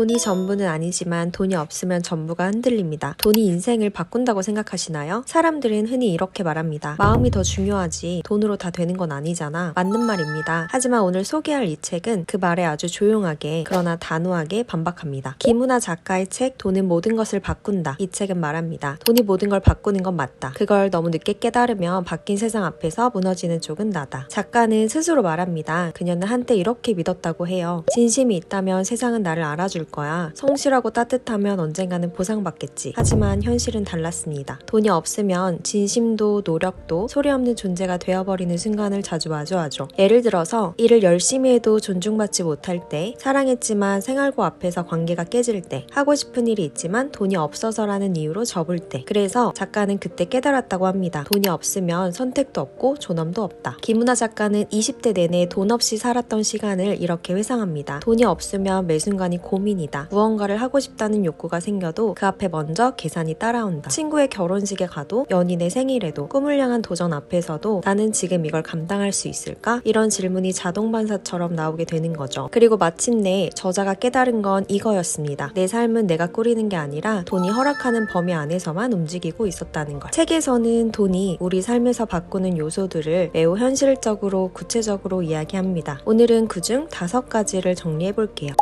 돈이 전부는 아니지만 돈이 없으면 전부가 흔들립니다. 돈이 인생을 바꾼다고 생각하시나요? 사람들은 흔히 이렇게 말합니다. 마음이 더 중요하지 돈으로 다 되는 건 아니잖아. 맞는 말입니다. 하지만 오늘 소개할 이 책은 그 말에 아주 조용하게 그러나 단호하게 반박합니다. 김우나 작가의 책 돈은 모든 것을 바꾼다. 이 책은 말합니다. 돈이 모든 걸 바꾸는 건 맞다. 그걸 너무 늦게 깨달으면 바뀐 세상 앞에서 무너지는 쪽은 나다. 작가는 스스로 말합니다. 그녀는 한때 이렇게 믿었다고 해요. 진심이 있다면 세상은 나를 알아줄 거야. 성실하고 따뜻하면 언젠가는 보상받겠지. 하지만 현실은 달랐습니다. 돈이 없으면 진심도 노력도 소리 없는 존재가 되어버리는 순간을 자주 마주하죠. 예를 들어서 일을 열심히 해도 존중받지 못할 때, 사랑했지만 생활고 앞에서 관계가 깨질 때, 하고 싶은 일이 있지만 돈이 없어서라는 이유로 접을 때. 그래서 작가는 그때 깨달았다고 합니다. 돈이 없으면 선택도 없고 존엄도 없다. 김은하 작가는 20대 내내 돈 없이 살았던 시간을 이렇게 회상합니다. 돈이 없으면 매 순간이 고민이 다. 무언가를 하고 싶다는 욕구가 생겨도 그 앞에 먼저 계산이 따라온다. 친구의 결혼식에 가도 연인의 생일에도 꿈을 향한 도전 앞에서도 나는 지금 이걸 감당할 수 있을까? 이런 질문이 자동 반사처럼 나오게 되는 거죠. 그리고 마침내 저자가 깨달은 건 이거였습니다. 내 삶은 내가 꾸리는 게 아니라 돈이 허락하는 범위 안에서만 움직이고 있었다는 걸. 책에서는 돈이 우리 삶에서 바꾸는 요소들을 매우 현실적으로 구체적으로 이야기합니다. 오늘은 그중 다섯 가지를 정리해 볼게요.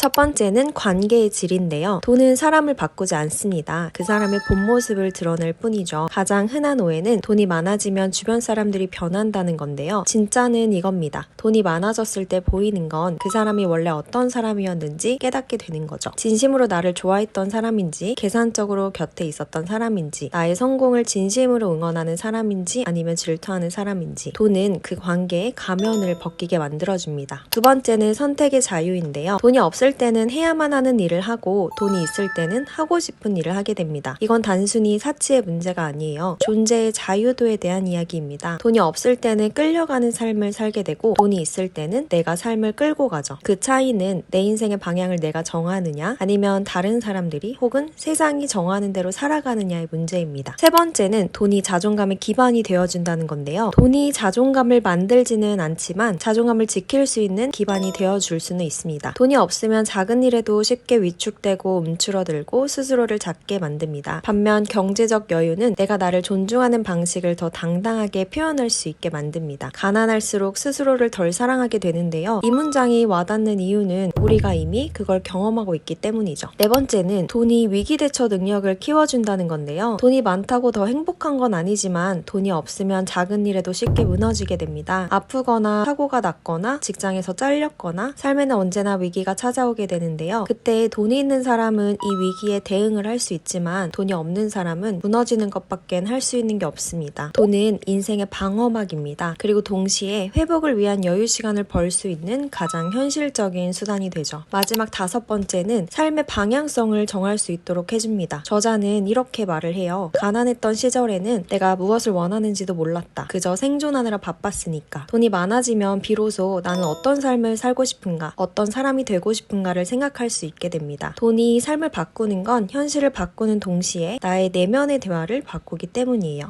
첫 번째는 관계의 질인데요. 돈은 사람을 바꾸지 않습니다. 그 사람의 본 모습을 드러낼 뿐이죠. 가장 흔한 오해는 돈이 많아지면 주변 사람들이 변한다는 건데요. 진짜는 이겁니다. 돈이 많아졌을 때 보이는 건 그 사람이 원래 어떤 사람이었는지 깨닫게 되는 거죠. 진심으로 나를 좋아했던 사람인지, 계산적으로 곁에 있었던 사람인지, 나의 성공을 진심으로 응원하는 사람인지, 아니면 질투하는 사람인지, 돈은 그 관계에 가면을 벗기게 만들어줍니다. 두 번째는 선택의 자유인데요. 돈이 없을 때는 해야만 하는 일을 하고 돈이 있을 때는 하고 싶은 일을 하게 됩니다. 이건 단순히 사치의 문제가 아니에요. 존재의 자유도에 대한 이야기입니다. 돈이 없을 때는 끌려가는 삶을 살게 되고 돈이 있을 때는 내가 삶을 끌고 가죠. 그 차이는 내 인생의 방향을 내가 정하느냐 아니면 다른 사람들이 혹은 세상이 정하는 대로 살아가느냐의 문제입니다. 세 번째는 돈이 자존감의 기반이 되어준다는 건데요. 돈이 자존감을 만들지는 않지만 자존감을 지킬 수 있는 기반이 되어줄 수는 있습니다. 돈이 없으면 작은 일에도 쉽게 위축되고 움츠러들고 스스로를 작게 만듭니다. 반면 경제적 여유는 내가 나를 존중하는 방식을 더 당당하게 표현할 수 있게 만듭니다. 가난할수록 스스로를 덜 사랑하게 되는데요. 이 문장이 와닿는 이유는 우리가 이미 그걸 경험하고 있기 때문이죠. 네 번째는 돈이 위기 대처 능력을 키워준다는 건데요. 돈이 많다고 더 행복한 건 아니지만 돈이 없으면 작은 일에도 쉽게 무너지게 됩니다. 아프거나 사고가 났거나 직장에서 잘렸거나 삶에는 언제나 위기가 찾아오 게 되는데요. 그때 돈이 있는 사람은 이 위기에 대응을 할 수 있지만 돈이 없는 사람은 무너지는 것밖엔 할 수 있는 게 없습니다. 돈은 인생의 방어막입니다. 그리고 동시에 회복을 위한 여유 시간을 벌 수 있는 가장 현실적인 수단이 되죠. 마지막 다섯 번째는 삶의 방향성을 정할 수 있도록 해줍니다. 저자는 이렇게 말을 해요. 가난했던 시절에는 내가 무엇을 원하는지도 몰랐다. 그저 생존하느라 바빴으니까. 돈이 많아지면 비로소 나는 어떤 삶을 살고 싶은가, 어떤 사람이 되고 싶은가 를 생각할 수 있게 됩니다. 돈이 삶을 바꾸는 건 현실을 바꾸는 동시에 나의 내면의 대화를 바꾸기 때문이에요.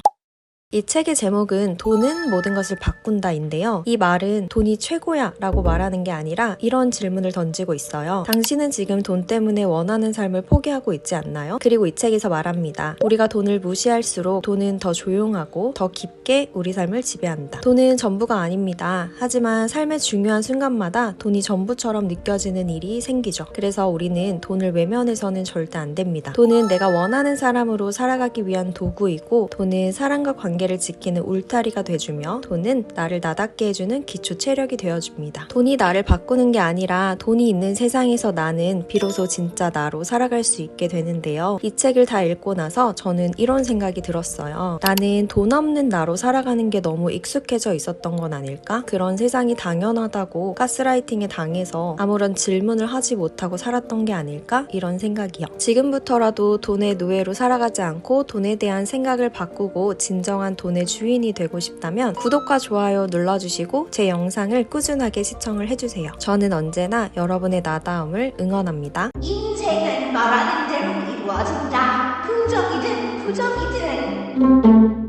이 책의 제목은 돈은 모든 것을 바꾼다인데요. 이 말은 돈이 최고야 라고 말하는 게 아니라 이런 질문을 던지고 있어요. 당신은 지금 돈 때문에 원하는 삶을 포기하고 있지 않나요? 그리고 이 책에서 말합니다. 우리가 돈을 무시할수록 돈은 더 조용하고 더 깊게 우리 삶을 지배한다. 돈은 전부가 아닙니다. 하지만 삶의 중요한 순간마다 돈이 전부처럼 느껴지는 일이 생기죠. 그래서 우리는 돈을 외면해서는 절대 안 됩니다. 돈은 내가 원하는 사람으로 살아가기 위한 도구이고 돈은 사랑과 관계 관계를 지키는 울타리가 돼주며 돈은 나를 나답게 해주는 기초 체력이 되어줍니다. 돈이 나를 바꾸는 게 아니라 돈이 있는 세상에서 나는 비로소 진짜 나로 살아갈 수 있게 되는데요. 이 책을 다 읽고 나서 저는 이런 생각이 들었어요. 나는 돈 없는 나로 살아가는 게 너무 익숙해져 있었던 건 아닐까? 그런 세상이 당연하다고 가스라이팅에 당해서 아무런 질문을 하지 못하고 살았던 게 아닐까? 이런 생각이요. 지금부터라도 돈의 노예로 살아가지 않고 돈에 대한 생각을 바꾸고 진정 한 돈의 주인이 되고 싶다면 구독과 좋아요 눌러주시고 제 영상을 꾸준하게 시청을 해주세요. 저는 언제나 여러분의 나다움을 응원합니다. 인생은 말하는 대로 이루어진다. 긍정이든 부정이든.